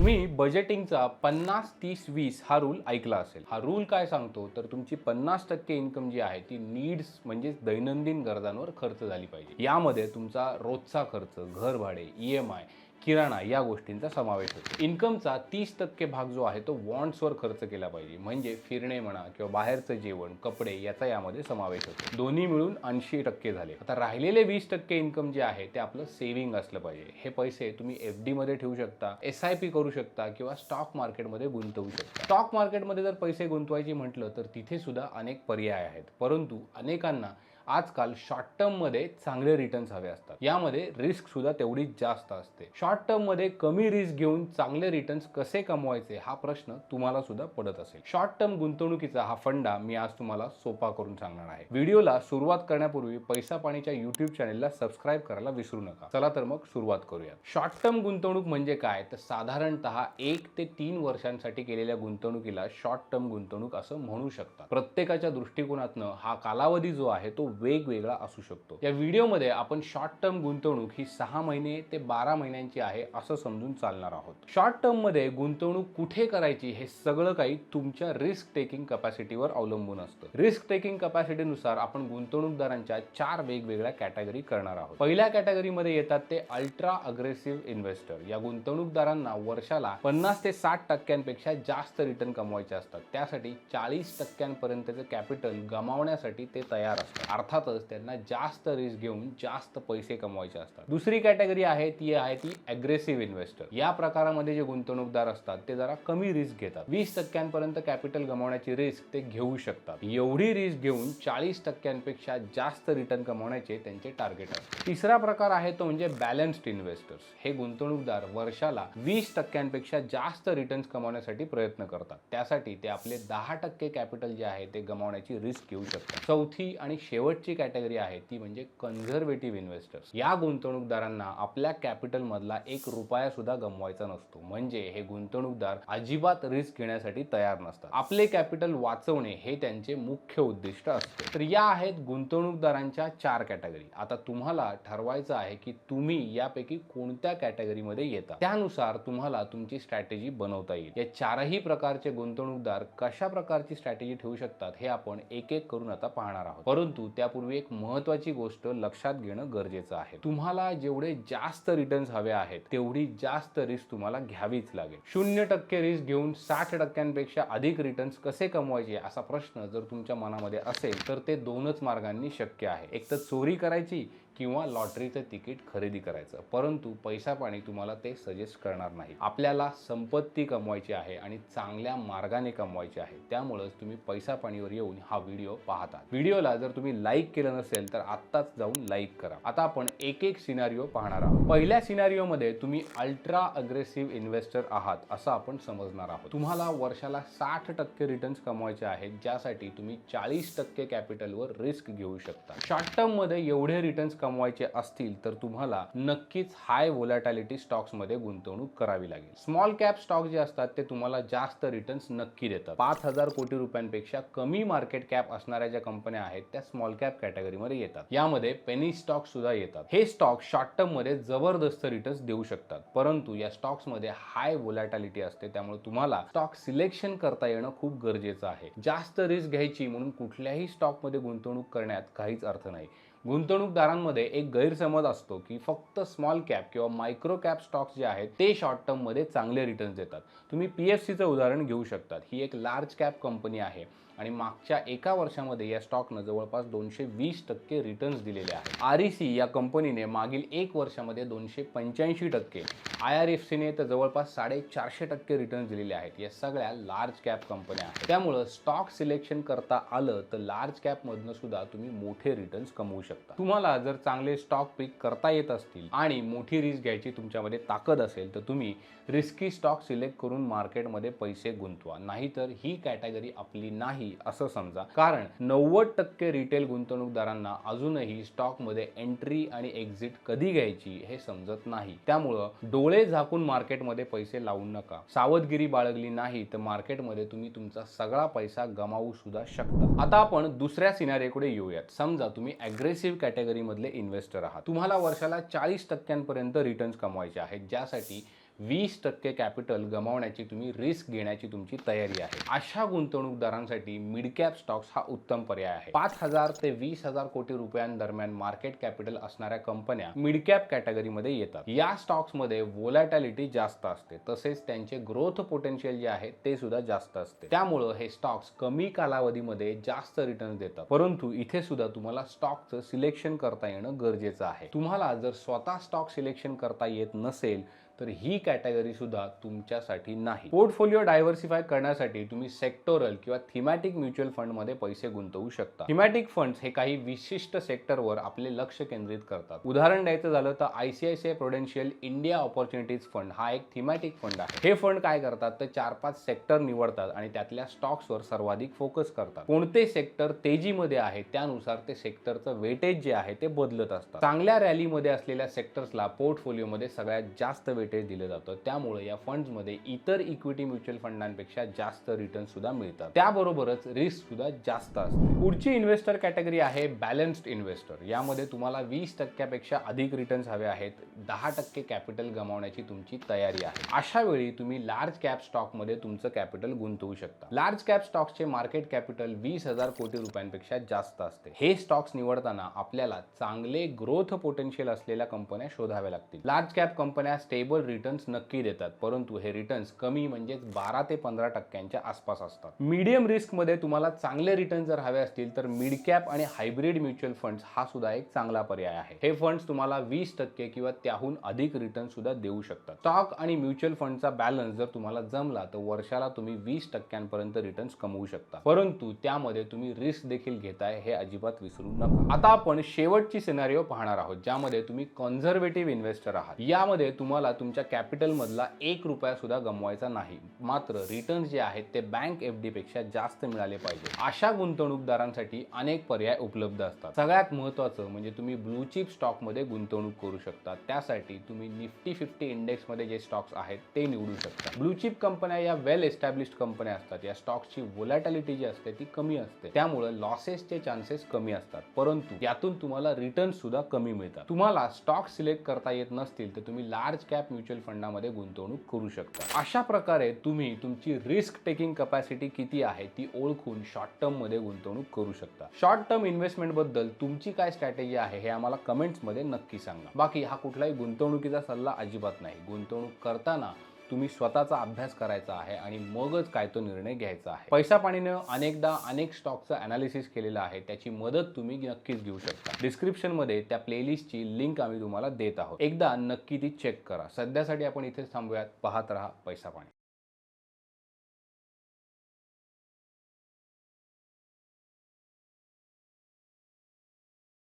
तुम्ही बजेटिंगचा पन्नास तीस वीस हा रूल ऐकला असेल. हा रूल काय सांगतो? तर तुमची पन्नास टक्के इन्कम जी आहे ती नीड्स म्हणजेच दैनंदिन गरजांवर खर्च झाली पाहिजे. यामध्ये तुमचा रोजचा खर्च घर भाडे ई एम आय किराणा या गोष्टींचा समावेश होतो. इन्कमचा तीस टक्के भाग जो आहे तो वॉन्ट्सवर खर्च केला पाहिजे. म्हणजे फिरणे म्हणा किंवा बाहेरचं जेवण कपडे याचा यामध्ये समावेश होतो. दोन्ही मिळून ऐंशी टक्के झाले. आता राहिलेले वीस टक्के इन्कम जे आहे ते आपलं सेव्हिंग असलं पाहिजे. हे पैसे तुम्ही एफ डी मध्ये ठेवू शकता एस आय पी करू शकता किंवा स्टॉक मार्केटमध्ये गुंतवू शकता. स्टॉक मार्केटमध्ये जर पैसे गुंतवायचे म्हटलं तर तिथे सुद्धा अनेक पर्याय आहेत. परंतु अनेकांना आजकाल शॉर्ट टर्ममध्ये चांगले रिटर्न्स हवे असतात. यामध्ये रिस्क सुद्धा तेवढीच जास्त असते. शॉर्ट टर्ममध्ये कमी रिस्क घेऊन चांगले रिटर्न्स कसे कमवायचे हा प्रश्न तुम्हाला सुद्धा पडत असेल. शॉर्ट टर्म गुंतवणुकीचा हा फंडा मी आज तुम्हाला सोपा करून सांगणार आहे. व्हिडिओला सुरुवात करण्यापूर्वी पैसा पाणीच्या युट्यूब चॅनेलला सबस्क्राईब करायला विसरू नका. चला तर मग सुरुवात करूया शॉर्ट टर्म गुंतवणूक म्हणजे काय? तर साधारणतः एक ते तीन वर्षांसाठी केलेल्या गुंतवणुकीला शॉर्ट टर्म गुंतवणूक असं म्हणू शकतात. प्रत्येकाच्या दृष्टिकोनातनं हा कालावधी जो आहे तो वेगवेगळा असू शकतो. या व्हिडिओमध्ये आपण शॉर्ट टर्म गुंतवणूक ही सहा महिने ते बारा महिन्यांची आहे असं समजून चालणार आहोत. शॉर्ट टर्ममध्ये गुंतवणूक कुठे करायची हे सगळं काही तुमच्या रिस्क टेकिंग कपॅसिटीवर अवलंबून असतं. रिस्क टेकिंग कपॅसिटीनुसार आपण गुंतवणूकदारांच्या चार वेगवेगळ्या कॅटेगरी करणार आहोत. पहिल्या कॅटेगरीमध्ये येतात ते अल्ट्रा अग्रेसिव्ह इन्व्हेस्टर या गुंतवणूकदारांना वर्षाला पन्नास ते साठ टक्क्यांपेक्षा जास्त रिटर्न कमवायचे असतात. त्यासाठी चाळीस टक्क्यांपर्यंतचं कॅपिटल गमावण्यासाठी ते तयार असतात. अर्थातच त्यांना जास्त रिस्क घेऊन जास्त पैसे कमवायचे असतात. दुसरी कॅटेगरी आहे ती आहे ती अग्रेसिव्ह इन्व्हेस्टर या प्रकारामध्ये जे गुंतवणूकदार असतात ते जरा कमी रिस्क घेतात. वीस टक्क्यांपर्यंत कॅपिटल गमावण्याची रिस्क ते घेऊ शकतात. एवढी रिस्क घेऊन चाळीस टक्क्यांपेक्षा जास्त रिटर्न कमवण्याचे त्यांचे टार्गेट असते तिसरा प्रकार आहे तो म्हणजे बॅलन्स्ड इन्व्हेस्टर्स हे गुंतवणूकदार वर्षाला वीस टक्क्यांपेक्षा जास्त रिटर्न्स कमवण्यासाठी प्रयत्न करतात. त्यासाठी ते आपले दहा टक्के कॅपिटल जे आहे ते गमावण्याची रिस्क घेऊ शकतात. चौथी आणि शेवट शेवटची कॅटेगरी आहे ती म्हणजे कन्झर्वेटिव्ह इन्व्हेस्टर्स या गुंतवणूकदारांना आपल्या कॅपिटलमधला एक रुपया सुद्धा गमवायचा नसतो. म्हणजे हे गुंतवणूकदार अजिबात रिस्क घेण्यासाठी तयार नसतात. आपले कॅपिटल वाचवणे हे त्यांचे मुख्य उद्दिष्ट असते. तर या आहेत गुंतवणूकदारांच्या चार कॅटेगरी आता तुम्हाला ठरवायचं आहे की तुम्ही यापैकी कोणत्या कॅटेगरीमध्ये येता. त्यानुसार तुम्हाला तुमची स्ट्रॅटेजी बनवता येईल. या चारही प्रकारचे गुंतवणूकदार कशा प्रकारची स्ट्रॅटेजी ठेवू शकतात हे आपण एक एक करून आता पाहणार आहोत. परंतु त्यापूर्वी एक महत्वाची गोष्ट लक्षात घेणं गरजेचं आहे. तुम्हाला जेवढे जास्त रिटर्न्स हवे आहेत तेवढी जास्त रिस्क तुम्हाला घ्यावीच लागेल. शून्य टक्के रिस्क घेऊन साठ टक्क्यांपेक्षा अधिक रिटर्न्स कसे कमवायचे असा प्रश्न जर तुमच्या मनामध्ये असेल तर ते दोनच मार्गांनी शक्य आहे. एक तर चोरी करायची किंवा लॉटरीचं तिकीट खरेदी करायचं. परंतु पैसा पाणी तुम्हाला ते सजेस्ट करणार नाही आपल्याला संपत्ती कमवायची आहे आणि चांगल्या मार्गाने कमवायची आहे. त्यामुळंच तुम्ही पैसा पाणीवर येऊन हा व्हिडिओ पाहता व्हिडिओला जर तुम्ही लाईक केलं नसेल तर आत्ताच जाऊन लाईक करा. आता आपण एक एक सिनारिओ पाहणार आहोत. पहिल्या सिनारिओमध्ये तुम्ही अल्ट्रा अग्रेसिव्ह इन्व्हेस्टर आहात असं आपण समजणार आहोत. तुम्हाला वर्षाला साठ टक्के रिटर्न्स कमवायचे आहेत ज्यासाठी तुम्ही चाळीस टक्के कॅपिटलवर रिस्क घेऊ शकता. शॉर्ट टर्ममध्ये एवढे रिटर्न्स कमवायचे असतील तर तुम्हाला नक्कीच हाय व्होलॅटॅलिटी स्टॉक्समध्ये गुंतवणूक करावी लागेल. स्मॉल कॅप स्टॉक जे असतात ते तुम्हाला जास्त रिटर्न्स नक्की देतात. पाच हजार कोटी रुपयांपेक्षा कमी मार्केट कॅप असणाऱ्या ज्या कंपन्या आहेत त्या स्मॉल कॅप कॅटेगरीमध्ये येतात. यामध्ये पेनी स्टॉक सुद्धा येतात. हे स्टॉक शॉर्ट टर्ममध्ये जबरदस्त रिटर्न्स देऊ शकतात. परंतु या स्टॉक्समध्ये हाय व्होलॅटॅलिटी असते त्यामुळे तुम्हाला स्टॉक सिलेक्शन करता येणं खूप गरजेचं आहे. जास्त रिस्क घ्यायची म्हणून कुठल्याही स्टॉकमध्ये गुंतवणूक करण्यात काहीच अर्थ नाही. गुंतवणूकदारांमध्ये एक गैरसमज असतो की फक्त स्मॉल कॅप किंवा मायक्रो कॅप स्टॉक्स जे आहेत ते शॉर्ट टर्ममध्ये चांगले रिटर्न्स देतात. तुम्ही पी एफ सीचं उदाहरण घेऊ शकतात. ही एक लार्ज कॅप कंपनी आहे आणि मागच्या एका वर्षामध्ये या स्टॉकनं जवळपास दोनशे वीस टक्के रिटर्न्स दिलेले आहेत. आर ई सी या कंपनीने मागील एक वर्षामध्ये दोनशे पंच्याऐंशी टक्के आय आर एफ सीने तर जवळपास साडेचारशे टक्के रिटर्न्स दिलेले आहेत. या सगळ्या लार्ज कॅप कंपन्या आहेत. त्यामुळं स्टॉक सिलेक्शन करता आलं तर लार्ज कॅपमधनं सुद्धा तुम्ही मोठे रिटर्न्स कमवू शकता. तुम्हाला जर चांगले स्टॉक पिक करता येत असतील आणि मोठी रिस्क घ्यायची तुमच्यामध्ये ताकद असेल तर तुम्ही रिस्की स्टॉक सिलेक्ट करून मार्केटमध्ये पैसे गुंतवा. नाहीतर ही कॅटेगरी आपली नाही असं समजा. कारण नव्वद टक्के रिटेल गुंतवणूकदारांना अजूनही स्टॉकमध्ये एंट्री आणि एक्झिट कधी घ्यायची हे समजत नाही. त्यामुळं डोळे झाकून मार्केटमध्ये पैसे लावू नका. सावधगिरी बाळगली नाही तर मार्केटमध्ये तुम्ही तुमचा सगळा पैसा गमावू सुद्धा शकता. आता आपण दुसऱ्या सिनारीकडे येऊयात. समजा तुम्ही अग्रेसिव्ह कॅटेगरी मधले इन्व्हेस्टर आहात. तुम्हाला वर्षाला चाळीस टक्क्यांपर्यंत रिटर्न्स कमवायचे आहेत. ज्यासाठी वीस टक्के कॅपिटल गमावण्याची तुम्ही रिस्क घेण्याची तुमची तयारी आहे. अशा गुंतवणूकदारांसाठी मिड कॅप स्टॉक्स हा उत्तम पर्याय आहे. पाच हजार ते वीस हजार कोटी रुपयांदरम्यान मार्केट कॅपिटल असणाऱ्या कंपन्या मिड कॅप कॅटेगरीमध्ये येतात. या स्टॉक्समध्ये वोलॅटॅलिटी जास्त असते. तसेच त्यांचे ग्रोथ पोटेन्शियल जे आहे ते सुद्धा जास्त असते. त्यामुळं हे स्टॉक्स कमी कालावधीमध्ये जास्त रिटर्न देतात. परंतु इथे सुद्धा तुम्हाला स्टॉकचं सिलेक्शन करता येणं गरजेचं आहे. तुम्हाला जर स्वतः स्टॉक सिलेक्शन करता येत नसेल तर ही कॅटेगरी सुद्धा तुमच्यासाठी नाही. पोर्टफोलिओ डायव्हर्सिफाय करण्यासाठी तुम्ही सेक्टोरल किंवा थिमॅटिक म्युच्युअल फंडमध्ये पैसे गुंतवू शकता. थिमॅटिक फंड्स हे काही विशिष्ट सेक्टरवर आपले लक्ष केंद्रित करतात. उदाहरण द्यायचं झालं तर I C I C I Prudential India opportunities fund हा एक थिमॅटिक फंड आहे. हे फंड काय करतात? तर चार पाच सेक्टर निवडतात आणि त्यातल्या स्टॉक्सवर सर्वाधिक फोकस करतात. कोणते सेक्टर तेजीमध्ये आहे त्यानुसार ते सेक्टरचं वेटेज जे आहे ते बदलत असतात. चांगल्या रॅलीमध्ये असलेल्या सेक्टर्सला पोर्टफोलिओमध्ये सगळ्यात जास्त वेटेज दिलं जातं. त्यामुळे या फंड्समध्ये इतर इक्विटी म्युच्युअल फंडांपेक्षा जास्त रिटर्न सुद्धा मिळतात. त्याबरोबरच रिस्क सुद्धा जास्त असते. पुढची इन्व्हेस्टर कॅटेगरी आहे बॅलन्स्ड इन्व्हेस्टर यामध्ये तुम्हाला वीस टक्क्यापेक्षा अधिक रिटर्न्स हवे आहेत. दहा टक्के कॅपिटल गमावण्याची तुमची तयारी आहे. अशा वेळी तुम्ही लार्ज कॅप स्टॉकमध्ये तुमचं कॅपिटल गुंतवू शकता. लार्ज कॅप स्टॉक्सचे मार्केट कॅपिटल वीस हजार कोटी रुपयांपेक्षा जास्त असते. हे स्टॉक्स निवडताना आपल्याला चांगले ग्रोथ पोटेन्शियल असलेल्या कंपन्या शोधाव्या लागतील. लार्ज कॅप कंपन्या स्टेबल रिटर्न्स नक्की देतात. परंतु हे रिटर्न्स कमी म्हणजेच बारा ते पंधरा टक्क्यांच्या आसपास असतात. मीडियम रिस्कमध्ये तुम्हाला चांगले रिटर्न जर हवे असतील तर मिड कॅप आणि हायब्रिड म्युच्युअल फंड्स हा सुद्धा एक चांगला पर्याय आहे. हे फंड्स तुम्हाला वीस टक्के किंवा त्याहून अधिक रिटर्न सुद्धा देऊ शकतात. स्टॉक आणि म्युच्युअल फंडचा बॅलन्स जर तुम्हाला जमला तर वर्षाला तुम्ही वीस टक्क्यांपर्यंत रिटर्न्स कमवू शकता. परंतु त्यामध्ये तुम्ही रिस्क देखील घेताय हे अजिबात विसरू नका. आता आपण शेवटची सिनारिओ पाहणार आहोत ज्यामध्ये तुम्ही कॉन्झर्वेटिव्ह इन्व्हेस्टर आहात. यामध्ये तुम्हाला तुमच्या कॅपिटलमधला एक रुपयासुद्धा गमवायचा नाही. मात्र रिटर्न्स जे आहेत ते बँक एफ डीपेक्षा जास्त मिळाले पाहिजे. अशा गुंतवणूकदारांसाठी अनेक पर्याय उपलब्ध असतात. सगळ्यात महत्त्वाचं म्हणजे तुम्ही ब्लू चिप स्टॉकमध्ये गुंतवणूक करू शकता. त्यासाठी तुम्ही निफ्टी फिफ्टी इंडेक्समध्ये जे स्टॉक्स आहेत ते निवडू शकता. ब्लू चिप कंपन्या या वेल एस्टॅब्लिश्ड कंपन्या असतात. या स्टॉक्सची वोलॅटॅलिटी जी असते ती कमी असते. त्यामुळे लॉसेसचे चान्सेस कमी असतात. परंतु यातून तुम्हाला रिटर्न सुद्धा कमी मिळतात. तुम्हाला स्टॉक सिलेक्ट करता येत नसतील तर तुम्ही लार्ज कॅप म्युच्युअल फंडामध्ये गुंतवणूक करू शकता. अशा प्रकारे तुम्ही तुमची रिस्क टेकिंग कपॅसिटी किती आहे ती ओळखून शॉर्ट टर्ममध्ये गुंतवणूक करू शकता. शॉर्ट टर्म इन्व्हेस्टमेंटबद्दल तुमची काय स्ट्रॅटेजी आहे हे आम्हाला कमेंट्समध्ये नक्की सांगा. बाकी हा कुठलाही गुंतवणुकीचा सल्ला अजिबात नाही. गुंतवणूक करताना तुम्ही स्वतःचा अभ्यास करायचा आहे आणि मगच काय तो निर्णय घ्यायचा आहे. पैसा पाणीनं अनेकदा अनेक स्टॉकचं अनालिसिस केलेलं आहे. त्याची मदत तुम्ही नक्कीच घेऊ शकता. डिस्क्रिप्शनमध्ये त्या प्लेलिस्टची लिंक आम्ही तुम्हाला देत आहोत. एकदा नक्की ती चेक करा. सध्यासाठी आपण इथे थांबूयात. पाहत राहा पैसा पाणी.